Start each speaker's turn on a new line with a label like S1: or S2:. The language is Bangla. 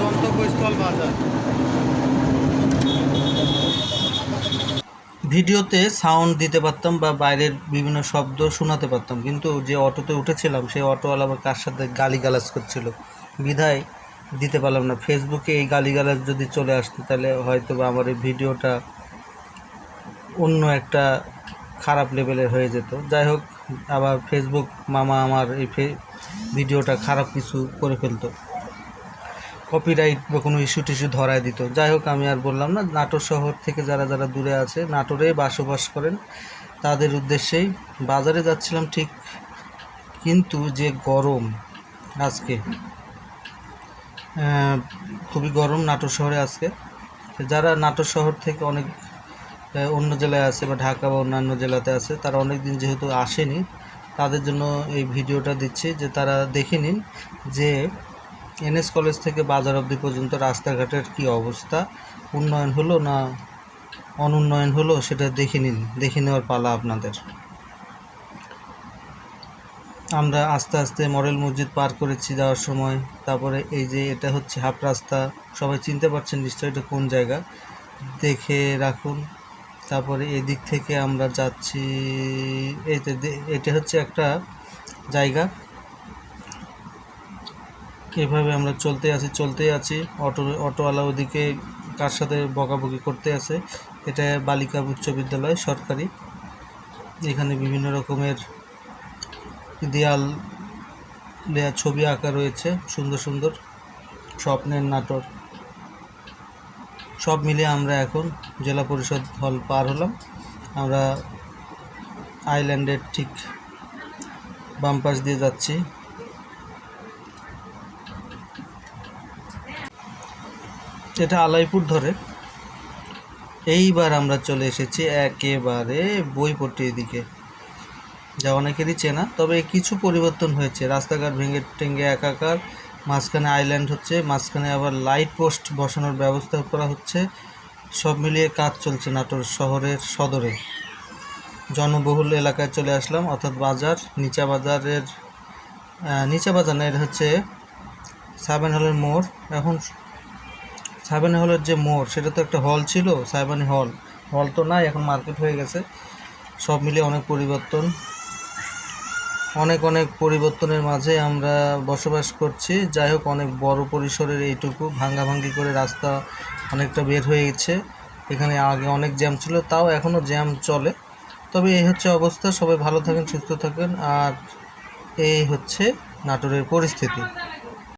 S1: গন্তব্যস্থল বাজার। ভিডিওতে সাউন্ড দিতে পারতাম বা বাইরের বিভিন্ন শব্দ শোনাতে পারতাম, কিন্তু যে অটোতে উঠেছিলাম, সেই অটোওয়ালা আবার কার সাথে গালিগালাজ করছিল? বিধায় দিতে পারলাম না। ফেসবুকে এই গালিগালাজ যদি চলে আসতো, তাহলে হয়তো বা আমার এই ভিডিওটা অন্য একটা খারাপ লেভেলের হয়ে যেত। যাই হোক, আবার ফেসবুক মামা আমার এই ভিডিওটা খারাপ কিছু করে ফেলতো। কপিরাইট বা কোনো ইস্যু টিস্যু ধরায় দিত। যাই হোক, আমি আর বললাম না, নাটোর শহর থেকে যারা যারা দূরে আছে, নাটোরে বসবাস করেন, তাদের উদ্দেশ্যেই বাজারে যাচ্ছিলাম ঠিক, কিন্তু যে গরম আজকে খুবই গরম নাটোর শহরে আজকে। যারা নাটোর শহর থেকে অনেক অন্য জেলায় আছে বা ঢাকা বা অন্যান্য জেলাতে আছে, তারা অনেক দিন যেহেতু আসেনি, তাদের জন্য এই ভিডিওটা দিচ্ছি যে তারা দেখে নিন যে এনএস কলেজ থেকে বাজার অবধি পর্যন্ত রাস্তাঘাটের কি অবস্থা? উন্নয়ন হলো না অনুন্নয়ন হলো? সেটা দেখে নিন, দেখে নেওয়ার পালা আপনাদের। আমরা আস্তে আস্তে মডেল মসজিদ পার করেছি যাওয়ার সময়। তারপরে এই যে এটা হচ্ছে হাফ রাস্তা, সবাই চিনতে পারছেন নিশ্চয়ই এটা কোন জায়গা? দেখে রাখুন। তারপরে এদিক থেকে আমরা যাচ্ছি এটা হচ্ছে একটা জায়গা। এভাবে আমরা চলতে আছি, চলতেই আছি। অটো, অটোওয়ালা ওদিকে কার সাথে বকাবকি করতে আছে, এটা বালিকা উচ্চ বিদ্যালয়, সরকারি। এখানে বিভিন্ন রকমের দেয়াল দেয়া ছবি আঁকা রয়েছে, সুন্দর সুন্দর। স্বপ্নের নাটক। সব মিলিয়ে আমরা এখন জেলা পরিষদ হল পার হলাম। আমরা আইল্যান্ডের ঠিক বাম পাশ দিয়ে যাচ্ছি। এটা আলাইপুর ধরে। এইবার আমরা চলে এসেছি একেবারে বইপট্টির দিকে। যা অনেকেরই চেনা, তবে কিছু পরিবর্তন হয়েছে। রাস্তাঘাট ভেঙে টেঙ্গে একাকার, মাঝখানে আইল্যান্ড হচ্ছে, মাঝখানে আবার লাইট পোস্ট বসানোর ব্যবস্থা করা হচ্ছে। সব মিলিয়ে কাজ চলছে নাটোর শহরের সদরে। জনবহুল এলাকায় চলে আসলাম, অর্থাৎ বাজার, নিচা বাজারের নিচা বাজার না হচ্ছে সাবেন হলের মোড়। এখন সাবেন হলের যে মোড়, সেটা তো একটা হল ছিল, সাইবানি হল হল তো নাই, এখন মার্কেট হয়ে গেছে। সব মিলিয়ে অনেক পরিবর্তন। অনেক অনেক পরিবর্তনের মাঝে আমরা বসবাস করছি। যাই হোক, অনেক বড় পরিসরের এইটুকু ভাঙ্গাভাঙ্গি করে রাস্তা অনেকটা বের হয়ে গেছে। এখানে আগে অনেক জ্যাম ছিল, তাও এখনও জ্যাম চলে। তবে এই হচ্ছে অবস্থা। সবাই ভালো থাকেন, সুস্থ থাকেন। আর এই হচ্ছে নাটোরের পরিস্থিতি।